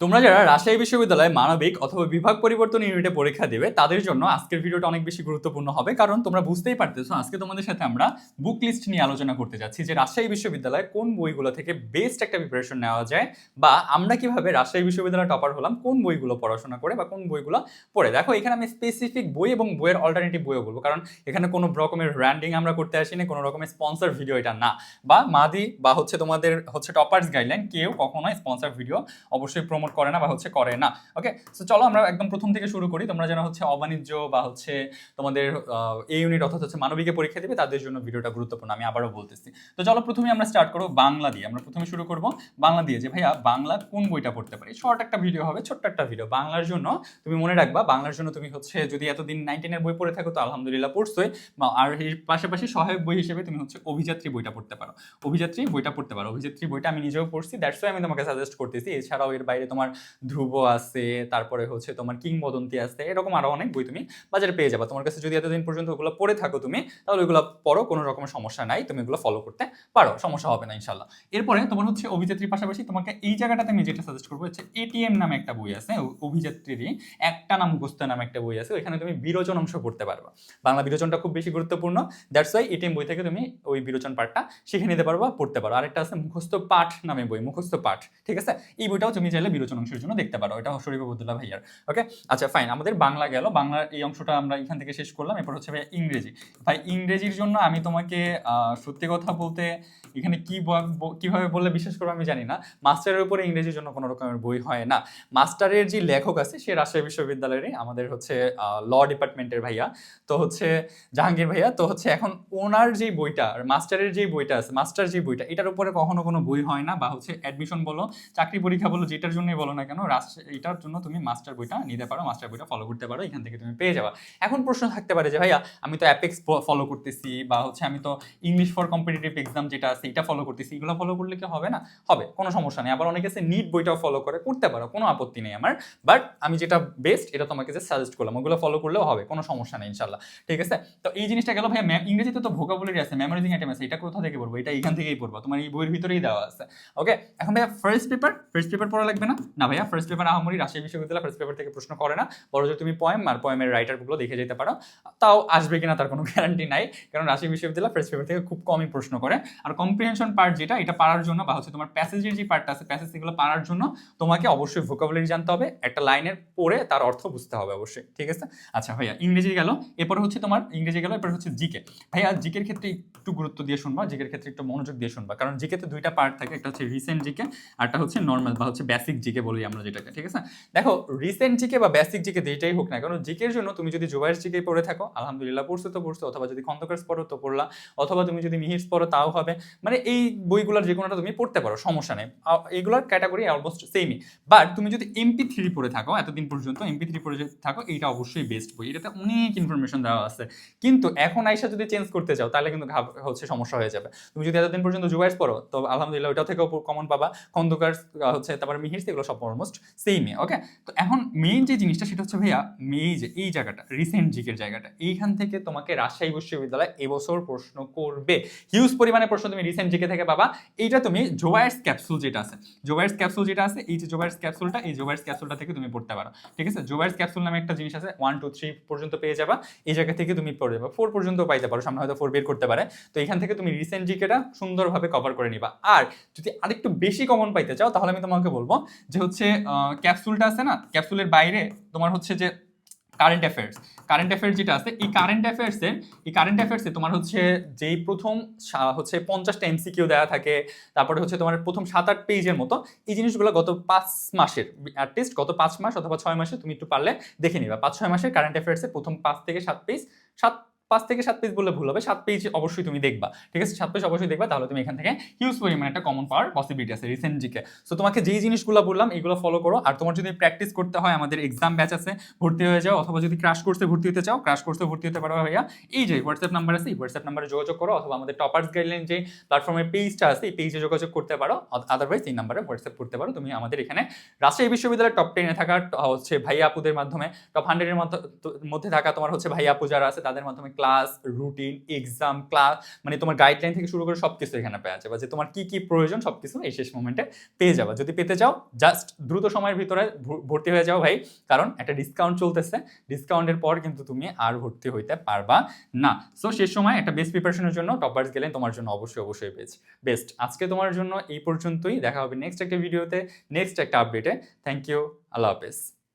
তোমরা যারা রাজশাহী বিশ্ববিদ্যালয়ে মানবিক অথবা বিভাগ পরিবর্তন ইউনিটে পরীক্ষা দেবে, তাদের জন্য আজকের ভিডিওটা অনেক বেশি গুরুত্বপূর্ণ হবে। কারণ তোমরা বুঝতেই পারতেছো, আজকে তোমাদের সাথে আমরা বুক লিস্ট নিয়ে আলোচনা করতে যাচ্ছি যে রাজশাহী বিশ্ববিদ্যালয়ে কোন বইগুলো থেকে বেস্ট একটা প্রিপারেশন নেওয়া যায় বা আমরা কীভাবে রাজশাহী বিশ্ববিদ্যালয়ে টপার হলাম, কোন বইগুলো পড়াশোনা করে বা কোন বইগুলো পড়ে। দেখো, এখানে আমি স্পেসিফিক বই এবং বইয়ের অল্টারনেটিভ বইও বলব, কারণ এখানে কোনো রকমের র্যান্ডিং আমরা করতে আসিনি, কোনো রকমের স্পন্সর ভিডিও এটা না। বা মাদি বা হচ্ছে তোমাদের হচ্ছে টপার্স গাইডলাইন কেউ কখনোই স্পন্সর ভিডিও অবশ্যই প্রমোট করে না বা হচ্ছে করে না। ওকে সো চলো আমরা একদম প্রথম থেকে শুরু করি। তোমরা যারা হচ্ছে অবাণিজ্য বা হচ্ছে তোমাদের এই ইউনিট অর্থাৎ হচ্ছে মানবিকে পরীক্ষা দেবে, তাদের জন্য ভিডিওটা গুরুত্বপূর্ণ। আমি আবারও বলতেছি। তো চলো প্রথমে আমরা স্টার্ট করব বাংলা দিয়ে। আমরা প্রথমে শুরু করব বাংলা দিয়ে যে, ভাইয়া, বাংলা কোন বইটা পড়তে পারি? শর্ট একটা ভিডিও হবে, ছোট্ট একটা ভিডিও বাংলার জন্য তুমি মনে রাখবা, বাংলার জন্য তুমি হচ্ছে যদি এতদিন নাইনটিনের বই পড়ে থাকো, তো আলহামদুলিল্লাহ পড়ছোই। আর এর পাশাপাশি সহায়ক বই হিসেবে তুমি হচ্ছে অভিযাত্রী বইটা পড়তে পারো। অভিযাত্রী বইটা পড়তে পারো। অভিযাত্রী বইটা আমি নিজেও পড়ছি দ্যাটস আমি তোমাকে সাজেস্ট করতেছি। এছাড়াও এর বাইরে তোমার ধ্রুব আছে, তারপরে হচ্ছে তোমার কিংবদন্তি আছে, এরকম আরও অনেক বই তুমি বাজারে পেয়ে যাবে। তোমার কাছে যদি এতদিন পর্যন্ত ওগুলো পড়ে থাকো তুমি, তাহলে ওইগুলো পড়ো, কোনো রকমের সমস্যা নাই, তুমি এগুলো ফলো করতে পারো, সমস্যা হবে না ইনশাল্লাহ। এরপরে তোমার হচ্ছে অভিযাত্রীর পাশাপাশি তোমাকে এই জায়গাটাতে আমি যেটা সাজেস্ট করব হচ্ছে এটিএম নামে একটা বই আছে অভিযাত্রীরই, একটা নাম মুখস্থ নামে একটা বই আছে, ওইখানে তুমি বিরোচন অংশ পড়তে পারবা। বাংলা বিরোচনটা খুব বেশি গুরুত্বপূর্ণ দ্যাটস ওয়াই এটিএম বই থেকে তুমি ওই বিরোচন পাঠটা শিখে নিতে পারবা, পড়তে পারো। আরেকটা আছে মুখস্থ পাঠ নামে বই, মুখস্থ পাঠ, ঠিক আছে? এই বইটাও তুমি চাইলে বিরোচন অংশের জন্য দেখতে পারো। এটা শরীফ আবদুল্লাহ ভাইয়ার। ওকে আচ্ছা ফাইন আমাদের বাংলা গেল। বাংলার এই অংশটা আমরা এখান থেকে শেষ করলাম। এরপর হচ্ছে ভাই ইংরেজি। ভাই, ইংরেজির জন্য আমি তোমাকে সত্যি কথা বলতে এখানে কি কীভাবে বললে বিশ্বাস করব আমি জানি না। মাস্টারের উপরে ইংরেজির জন্য কোনো রকমের বই হয় না। মাস্টারের যে লেখক আছে, সে রাজশাহী বিশ্ববিদ্যালয়েরই আমাদের হচ্ছে ল ডিপার্টমেন্টের ভাইয়া। তো হচ্ছে, জাহাঙ্গীর ভাইয়া, তো হচ্ছে এখন ওনার যে বইটা মাস্টারের যে বইটা আছে মাস্টার যে বইটা, এটার উপরে কখনো কোনো বই হয় না বা হচ্ছে অ্যাডমিশন বলো, চাকরি পরীক্ষা বলো, যেটার জন্যই বলো না কেন এটার জন্য তুমি মাস্টার বইটা নিতে পারো মাস্টার বইটা ফলো করতে পারো, এখান থেকে তুমি পেয়ে যাবা। এখন প্রশ্ন থাকতে পারে যে, ভাইয়া, আমি তো অ্যাপেক্স ফলো করতেছি বা হচ্ছে আমি তো ইংলিশ ফর কম্পিটিটিভ এক্সাম যেটা আছে এটা ফলো করতেছি, এগুলো ফলো করলে কি হবে না? হবে, কোনো সমস্যা নেই। আবার অনেকে আছে নিট বইটাও ফলো করে, করতে পারো, কোনো আপত্তি নেই আমার। বাট আমি যেটা বেস্ট এটা তোমাকে যে সাজেস্ট করলাম, ওগুলো ফলো করলেও হবে, কোনো সমস্যা নেই ইনশাল্লাহ ঠিক আছে? তো এই জিনিসটা গেল, ভাইয়া ম্যাম ইংরেজিতে তো ভোকাবুলারি আছে মেমোরাইজিং আইটেম আছে, এটা কোথা থেকে পড়ব? এটা এখান থেকেই পড়ব, তোমার এই বইয়ের ভিতরেই দেওয়া আছে। ওকে এখন ভাইয়া ফার্স্ট পেপার ফার্স্ট পেপার পড়া লাগবে না? না ভাইয়া ফার্স্ট পেপার আহামরি রাজশাহী বিশ্ববিদ্যালয় ফার্স্ট পেপার থেকে প্রশ্ন করে না। বড় যে তুমি পয়েম আর পয়েমের রাইটারগুলো দেখে যেতে পারো। তাও আসবে কিনা তার কোনো গ্যারান্টি নাই, কারণ রাজশাহী বিশ্ববিদ্যালয় ফার্স্ট পেপার থেকে খুব কমই প্রশ্ন করে। আর কম্প্রিহেনশন পার্ট যেটা, এটা পারার জন্য বা হচ্ছে তোমার প্যাসেজের যে পার্টটা আছে প্যাসেজ এগুলো পারার জন্য তোমাকে অবশ্যই ভোকাবুলারি জানতে হবে, একটা লাইনের পড়ে তার অর্থ বুঝতে হবে অবশ্যই, ঠিক আছে? আচ্ছা ভাইয়া, ইংরেজি গেল, এরপর হচ্ছে তোমার ইংরেজি গেল, এরপর হচ্ছে জিকে। ভাইয়া, জিকের ক্ষেত্রে একটু গুরুত্ব দিয়ে শুনবা, জিকের ক্ষেত্রে একটু মনোযোগ দিয়ে শুনবা, কারণ জিকেতে দুইটা পার্ট থাকে, একটা হচ্ছে রিসেন্ট জিকে, আর একটা হচ্ছে নর্মাল বা হচ্ছে বেসিক জিকে। বলি আমরা যেটাকে, ঠিক আছে? দেখো রিসেন্ট জিকে বা বেসিক জিকে যেটাই হোক না কারণ জিকের জন্য তুমি যদি জোবাইর জিকে পড়ে থাকো, আলহামদুলিল্লাহ পড়ছো তো পড়ছো, অথবা যদি খন্দকার্স পড়ো তো পড়লা, অথবা তুমি যদি মিহিরস পড়ো তাও হবে। মানে এই বইগুলোর যে কোনোটা তুমি পড়তে পারো, সমস্যা নেই। এগুলোর ক্যাটাগরি অলমোস্ট সেমই বাট তুমি যদি এমপি থ্রি পড়ে থাকো, এতদিন পর্যন্ত এমপি থ্রি পড়ে থাকো, এইটা অবশ্যই বেস্ট বই। এটাতে অনেক ইনফরমেশন দেওয়া আছে। কিন্তু এখন আইসা যদি চেঞ্জ করতে চাও তাহলে কিন্তু হচ্ছে সমস্যা হয়ে যাবে। তুমি যদি এতদিন পর্যন্ত জুবাইস পড়ো, তো আলহামদুলিল্লাহ ওইটা থেকেও কমন পাবা। খন্দকার হচ্ছে, তারপর মিহির এগুলো সব অলমোস্ট সেমই ওকে তো এখন মেইন যে জিনিসটা সেটা হচ্ছে ভাইয়া এই যে এই জায়গাটা রিসেন্ট জিকের জায়গাটা, এইখান থেকে তোমাকে রাজশাহী বিশ্ববিদ্যালয় এবছর প্রশ্ন করবে। হিউজ পরিমাণে প্রশ্ন তুমি রিসেন্ট জিকে থেকে পাবা। এইটা তুমি জোয়ার্স ক্যাপসুল যেটা আছে জোয়ার্স ক্যাপসুল যেটা আছে, এই যে জোয়ার্স ক্যাপসুলটা এই জোয়ার্স ক্যাপসুলটা থেকে তুমি পড়তে পারো, ঠিক আছে? জোয়ার্স ক্যাপসুল নামে একটা জিনিস আছে ওয়ান টু থ্রি পর্যন্ত পেয়ে যাবা। এই জায়গা থেকে তুমি পড়ে যাবা ফোর পর্যন্ত পাইতে পারো, সামনে হয়তো ফোর বের করতে পারে। তো এখান থেকে তুমি রিসেন্ট জিকেটা সুন্দরভাবে কভার করে নিবা। আর যদি আরেকটু বেশি কমন পাইতে চাও, তাহলে আমি তোমাকে বলব যে হচ্ছে ক্যাপসুলটা আছে না ক্যাপসুলের বাইরে তোমার হচ্ছে যে কারেন্ট অ্যাফেয়ার্স কারেন্ট অ্যাফেয়ার্স যেটা আছে, এই কারেন্ট অ্যাফেয়ার্সের এই কারেন্ট অ্যাফেয়ার্সে তোমার হচ্ছে যেই প্রথম হচ্ছে পঞ্চাশটা এমসিকিউ দেওয়া থাকে, তারপরে হচ্ছে তোমার প্রথম সাত আট পেজের মতো, এই জিনিসগুলো গত পাঁচ মাসের অ্যাটলিস্ট গত পাঁচ মাস অথবা ছয় মাসে তুমি একটু পারলে দেখে নিবা। পাঁচ ছয় মাসের কারেন্ট অ্যাফেয়ার্সের প্রথম পাঁচ থেকে সাত পেজ সাত পাঁচ থেকে সাত পেজ বললে ভুল হবে। সাত পেজ অবশ্যই তুমি দেখবা। ঠিক আছে? সাত পেজ অবশ্যই দেখবা, তাহলে তুমি এখান থেকে হিউজ পরিমাণে একটা কমন পাওয়ার পসিবিলিটি আছে রিসেন্ট জিকে সো তোমাকে যেই জিনিসগুলো বললাম এইগুলো ফলো করো। আর তোমার যদি প্র্যাকটিস করতে হয়, আমাদের এক্সাম ব্যাচ আছে, ভর্তি হয়ে যাও, অথবা যদি ক্রাশ কোর্সে ভর্তি হতে চাও ক্রাশ কোর্সে ভর্তি হতে পারো ভাইয়া। এই যে হোয়াটসঅ্যাপ নাম্বার আছে, এই হোয়াটসঅ্যাপ নাম্বারে যোগাযোগ করো, অথবা আমাদের টপার্স গাইডলাইন যে প্ল্যাটফর্মের পেজটা আছে, এই পেজে যোগাযোগ করতে পারো। আদারওয়াইজ এই নাম্বারে হোয়াটসঅ্যাপ করতে পারো। তুমি আমাদের এখানে রাজশাহী বিশ্ববিদ্যালয়ের টপ টেনে থাকা, হচ্ছে ভাইয়া আপুদের মাধ্যমে টপ হান্ড্রেডের মধ্যে থাকা তোমার হচ্ছে ভাইয়া আপু যারা আছে, তাদের মাধ্যমে ক্লাস রুটিন এক্সাম ক্লাস মানে তোমার গাইডলাইন থেকে শুরু করে সব কিছু এখানে পেয়ে যাবে। যে তোমার কি কি প্রয়োজন সব কিছু এই শেষ মোমেন্টে পেয়ে যাবে। যদি পেতে চাও জাস্ট দ্রুত সময়ের ভিতরে ভর্তি হয়ে যাও ভাই। কারণ একটা ডিসকাউন্ট চলতেছে। ডিসকাউন্টের পর কিন্তু তুমি আর ভর্তি হইতে পারবা না। সো শেষ সময় একটা বেস্ট প্রিপারেশনের জন্য টপার্স গেলে তোমার জন্য অবশ্যই অবশ্যই বেস্ট বেস্ট আজকে তোমার জন্য এই পর্যন্তই। দেখা হবে নেক্সট একটা ভিডিওতে নেক্সট একটা আপডেটে থ্যাংক ইউ আল্লাহ হাফেজ।